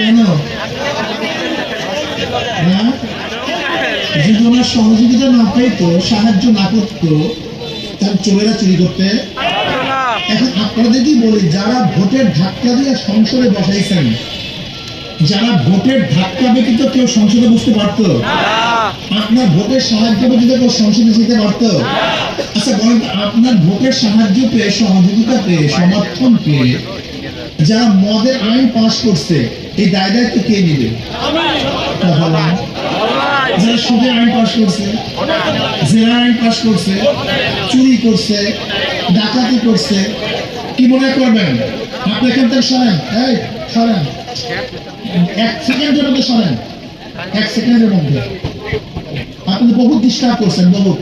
কেন? হ্যাঁ? যদি ওনার সহযোগিতা না পেতো সাহায্য না করতো তাহলে চোরেরা চুরি করতে? এখন আপনাদেরকেই বলি, যারা ভোটের ধাক্কা দিয়ে সংসদে বসাইছেন, যারা ভোটের ধাক্কা ব্যতীত কেউ সংসদে বসতে পারতো? আপনার ভোটের সাহায্য ব্যতীত কেউ সংসদে যেতে পারতো? আচ্ছা বলেন, আপনার ভোটের সাহায্য পেয়ে, সহযোগিতা পেয়ে, সমর্থন পেয়ে, যারা মদের আইন পাশ করছে এই দায় দায়িত্ব কে নেবে? আপনি সরেন। এক সেকেন্ডের এক সেকেন্ডের আপনি বহুত ডিস্টার্ব করছেন, বহুত।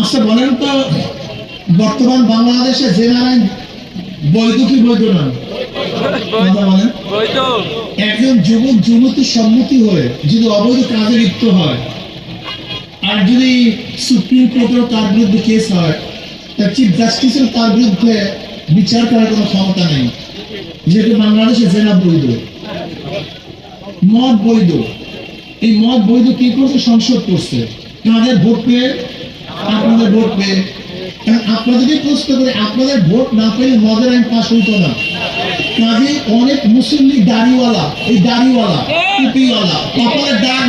আচ্ছা বলেন তো, বর্তমান বাংলাদেশে জেনার আইন বৈধ কি বৈধ না কথা বলেন একজন যুবক যুবতীর সম্মতি হয়ে যদি অবৈধ কাজে লিপ্ত হয় আর যদি সুপ্রিম কোর্টেও তার বিরুদ্ধে কেস হয় তার চিফ জাস্টিসের তার বিরুদ্ধে বিচার করার কোনো ক্ষমতা নেই। যেহেতু বাংলাদেশে জেনা বৈধ মদ বৈধ। এই মদ বৈধ কি করছে? সংসদ করছে। কাদের ভোট পেয়ে? আপনাদের ভোট পেয়ে। আপনাদেরকে প্রশ্ন করে আপনাদের ভোট না পেলে মদের আইন পাশ হইতো না। কাজে অনেক মুসল্লি দাড়িওয়ালা এই দাড়িওয়ালা টুপিওয়ালা কপালে দাগ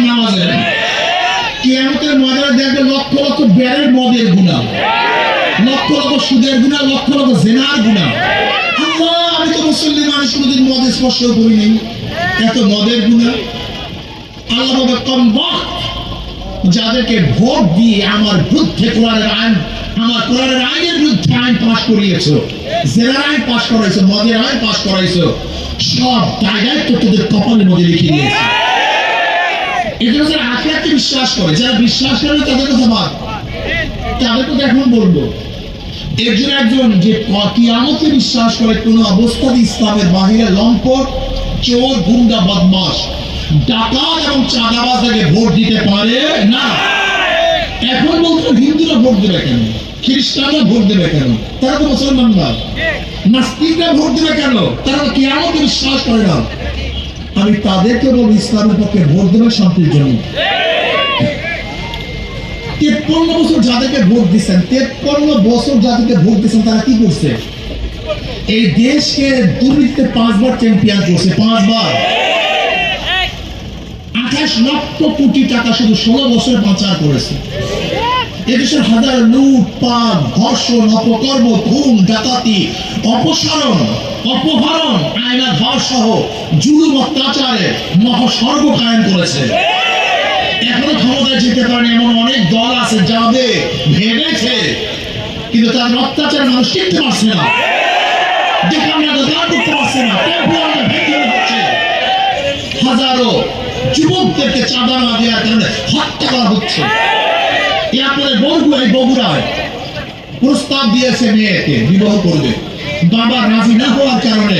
কেয়ামতের দেখবে লক্ষ লক্ষ ব্যারের মদের গুণা। লক্ষ লক্ষ সুদের গুণা লক্ষ লক্ষ জেনার গুণা। আল্লাহ আমি তো মুসল্লি মানুষ কোনোদিন মদ স্পর্শ করি নাই। এত মদের গুণা। আল্লাহ বাবা কম যাদেরকে ভোট দিয়ে আমার বিরুদ্ধে কোরআনের আইন আমার কোরআনের আইনের বিরুদ্ধে আইন পাশ করিয়েছো জেনার আইন পাশ করাইছো করাইছো, সব দায় দায়িত্ব তোদের মধ্যে লিখে যারা বিশ্বাস করে, যারা বিশ্বাস করে তাদের কথা বাদ। তাদের কথা এখন বলব। একজন একজন যে কিয়ামতে বিশ্বাস করে ইসলামের বাহিরে লম্পট, চোর, গুন্ডা বদমাস ডাকাত এবং চাঁদাবাজকে ভোট দিতে পারে না। ভোট দেবে কেন? খ্রিস্টানরা ভোট দেবে কেন? তারা তো মুসলমান না। নাস্তিকরা ভোট দেবে কেন? তারা তো কিয়ামতে বিশ্বাস করে না। আমি তাদেরকে বলব, ইসলামের পক্ষে ভোট দেবে শান্তির জন্য। তেপ্পন্ন বছর যাদেরকে ভোট দিচ্ছেন, তেপ্পন্ন বছর যাদেরকে ভোট দিচ্ছেন, তারা কি করছে? এই দেশকে দুর্নীতিতে পাঁচবার চ্যাম্পিয়ন করছে, পাঁচবার। আঠাশ লক্ষ কোটি টাকা শুধু ষোলো বছর পাচার করেছে। এদেশের হাজার লুট পাট ধর্ষণ, অপকর্ম, খুন, ডাকাতি, অপসারণ, অপহরণ আয়না ধর সহ জুলুম অত্যাচারে মহাস্বর্গ কায়েম করেছে। এখনও ক্ষমতায় যেতে পারেনি এমন অনেক দল আছে যাবে ভেবেছে কিন্তু তার অত্যাচার মানুষ টিকতে পারছে না। হাজারো যুবকদেরকে চাঁদা না দেওয়ার কারণে হত্যা করা হচ্ছে। এ আপনাদের বন্ধু এই বগুড়ায় প্রস্তাব দিয়েছে মেয়েকে, বিবাহ করবে। বাবা রাজি না হওয়ার কারণে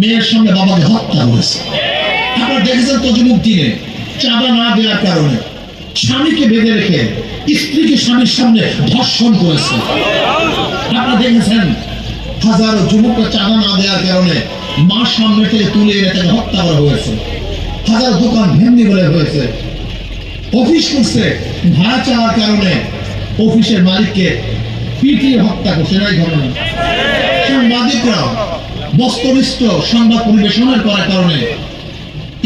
মেয়ের সঙ্গে বাবাকে হত্যা করেছে। আপনারা দেখেছেন তো দিনে, চাঁদা না দেওয়ার কারণে স্বামীকে বেঁধে রেখে স্ত্রীকে স্বামীর সামনে ধর্ষণ করেছে। আপনারা দেখেছেন, হাজারো যুবকরা চাঁদা না দেওয়ার কারণে মা সামনে থেকে তুলে এনে তাকে হত্যা করা হয়েছে। হাজার দোকান ভেন্দি বলে হয়েছে। অফিস করছে ভাড়া চাওয়ার কারণে অফিসের মালিককে পিটিয়ে হত্যা করছে এই ঘটনা সাংবাদিকরা বস্তুনিষ্ঠ সংবাদ পরিবেশনের করার কারণে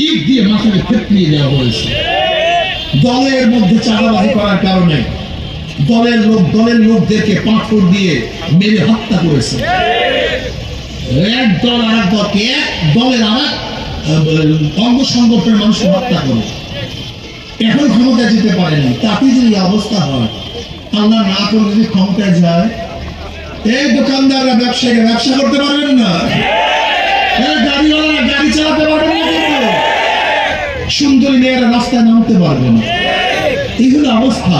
ইট দিয়ে মাথাকে ফেটলিয়ে দেওয়া হয়েছে। দলের মধ্যে চাঁদাবাজি করার কারণে দলের লোক, দলের লোকদেরকে পাথর দিয়ে মেরে হত্যা করেছে। এক দল আর এক দলকে, এক দলের আর এক অঙ্গ সংগঠনের মানুষ হত্যা করে এখন ক্ষমতা যেতে পারে না তাতে যদি অবস্থা হয়। আল্লাহ না করে যদি ক্ষমতা যায়, এই দোকানদাররা ব্যবসায়ীরা ব্যবসা করতে পারবেন না। গাড়িওয়ালারা গাড়ি চালাতে পারবেন না সুন্দরী মেয়েরা রাস্তায় নামতে পারবে না। এই হলো অবস্থা।